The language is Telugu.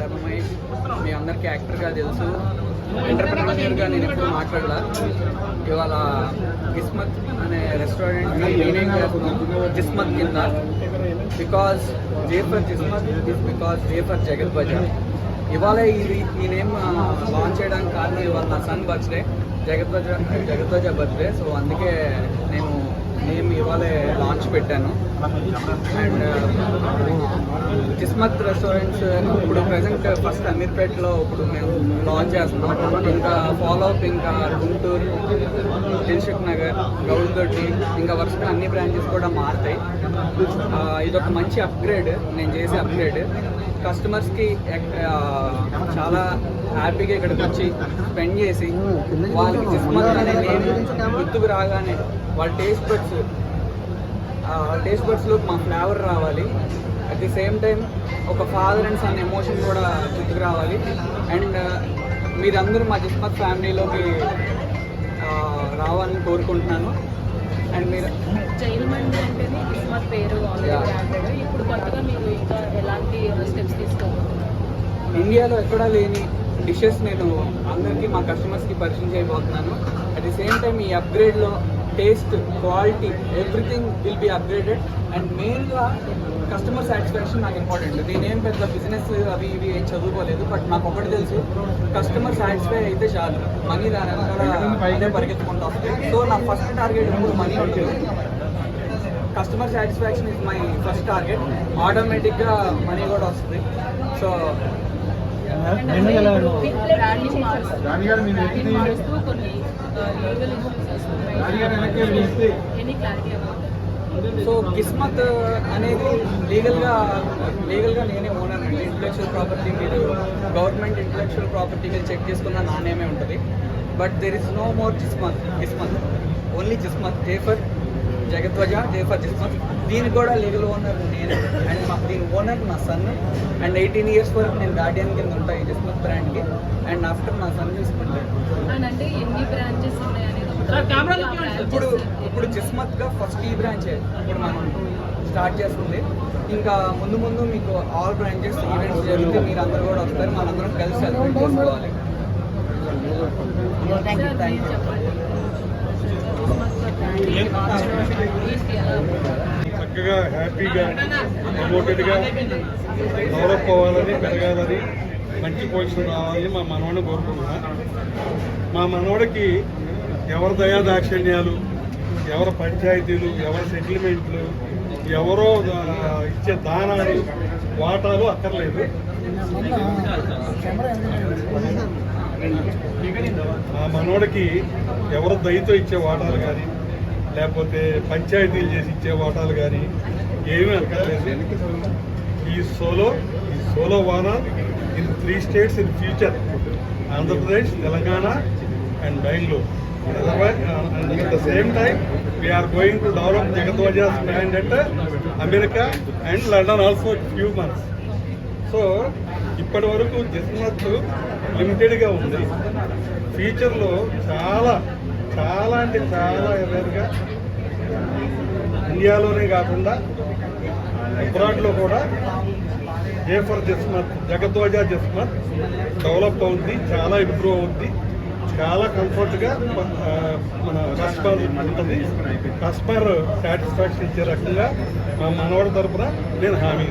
ధర్మమై మహేష్ మీ అందరికీ యాక్టర్గా తెలుసు ఎంటర్ప్రెనర్గా నేను ఎప్పుడు మాట్లాడలా. ఇవాళ కిస్మత్ అనే రెస్టారెంట్ నేనేం కిస్మత్ కింద. Because J for Kismat is because J for Jagat Bazar. ఇవాళ ఇది నేనేం లాంచ్ చేయడానికి కారణం ఇవాళ నా సన్ బర్త్డే జగత్ బజార్ జగత్ బజార్ బర్త్డే సో అందుకే ఇవాళే లాంచ్ పెట్టాను. అండ్ కిస్మత్ రెస్టారెంట్స్ ఇప్పుడు ప్రజెంట్ ఫస్ట్ అమీర్పేటలో ఇప్పుడు మేము లాంచ్ చేస్తున్నాం. ఇంకా ఫాలో అప్ ఇంకా గుంటూరు దిల్షుక్ నగర్ గౌల్దొడ్డి ఇంకా వరుసగా అన్ని బ్రాంచెస్ కూడా మారుతాయి. ఇదొక మంచి అప్గ్రేడ్ నేను చేసే అప్గ్రేడ్ కస్టమర్స్కి చాలా హ్యాపీగా ఇక్కడికి వచ్చి స్పెండ్ చేసి వాళ్ళకి కిస్మత్ అనే నేను గుర్తుకు రాగానే వాళ్ళ టేస్ట్ బడ్స్ టేస్ట్ బడ్స్లో మా ఫ్లేవర్ రావాలి. అట్ ది సేమ్ టైం ఒక ఫాదర్ అండ్ సన్ ఎమోషన్ కూడా గుర్తుకు రావాలి అండ్ మీరందరూ మా కిస్మత్ ఫ్యామిలీలోకి రావాలని కోరుకుంటున్నాను. అండ్ మీరు అంటేనే కిస్మత్ పేరు ఇప్పుడు కొత్తగా మీరు ఇంకా ఎలాంటి స్టెప్స్ తీసుకోవాలి? ఇండియాలో ఎక్కడా లేని డిషెస్ నేను అందరికీ మా కస్టమర్స్కి పరిచయం చేయబోతున్నాను. అట్ ది సేమ్ టైం ఈ అప్గ్రేడ్లో taste quality everything will be upgraded and మెయిన్గా కస్టమర్ సాటిస్ఫాక్షన్ నాకు ఇంపార్టెంట్ నేనేం పెద్ద బిజినెస్ అవి ఇవి ఏం చదువుకోలేదు బట్ నాకు ఒకటి తెలుసు కస్టమర్ సాటిస్ఫై అయితే చాలు. మనీ దాని వెనకాల పరిగెత్తుకుంటూ వస్తాయి. సో నా ఫస్ట్ టార్గెట్ ఇప్పుడు మనీ ఉంటుంది customer satisfaction is my first target ఆటోమేటిక్గా మనీ కూడా వస్తుంది. సో మారుస్తూ మారుస్తూ కొన్ని legal issues any clarity so Kismat అనేది లీగల్గా లీగల్గా నేనే ఓనర్ అండి. ఇంటలెక్చువల్ ప్రాపర్టీ మీరు గవర్నమెంట్ ఇంటలెక్చువల్ ప్రాపర్టీకి చెక్ చేసుకున్న నా నేమే ఉంటుంది. But there is no more Kismat Kismat. Only Kismat Zafar జగద్వజ Zafar Kismat దీనికి కూడా లీగల్ ఓనర్ నేను. అండ్ మా దీని ఓనర్ నా సన్ అండ్ ఎయిటీన్ ఇయర్స్ వరకు నేను గార్డియన్ కింద ఉంటాయి కిస్మత్ బ్రాండ్కి అండ్ ఆఫ్టర్ నా సన్ చూసుకుంటాను అండ్ అంటే ఎన్ని బ్రాంచెస్ ఉన్నాయి అనేది ఇప్పుడు ఇప్పుడు కిస్మత్గా ఫస్ట్ ఈ బ్రాంచ్ ఇప్పుడు మనం స్టార్ట్ చేస్తుంది. ఇంకా ముందు ముందు మీకు ఆల్ బ్రాంచెస్ ఈవెంట్స్ జరిగితే మీరు అందరూ కూడా వస్తారు. మనందరం కలిసి సెలబ్రేట్ చేసుకోవాలి. థ్యాంక్ యూ చక్కగా హ్యాపీగా ప్రమోటెడ్గా డెవలప్ అవ్వాలని పెరగాలని మంచి పొజిషన్ రావాలని మా మనవాడిని కోరుకుంటున్నా. మా మనవాడికి ఎవరి దయా దాక్షిణ్యాలు ఎవరి పంచాయతీలు ఎవరి సెటిల్మెంట్లు ఎవరో ఇచ్చే దానాలు వాటాలు అక్కర్లేదు. మా మనోడికి ఎవరు దయతో ఇచ్చే వాటాలు కానీ లేకపోతే పంచాయతీలు చేసి ఇచ్చే వాటాలు కానీ ఏమీ అక్కర్లేదు. ఈ సోలో ఈ సోలో వాన in three states in future. Andhra Pradesh Telangana and Bengaluru. And at the same time we are going to develop జగద్వాజాస్ brand at America and London also few months so ఇప్పటి వరకు జస్మత్ లిమిటెడ్గా ఉంది. ఫ్యూచర్లో చాలా చాలా అంటే చాలా ఎవరిగా ఇండియాలోనే కాకుండా అబ్రాడ్లో కూడా A for Jasmat జగద్వాజా Jasmat develop అవుద్ది చాలా ఇంప్రూవ్ అవుద్ది. చాలా కంఫర్ట్గా మన కస్టమర్ ఉంటుంది. కస్టమర్ సాటిస్ఫాక్షన్ ఇచ్చే రకంగా మా మనవాడి తరపున నేను హామీ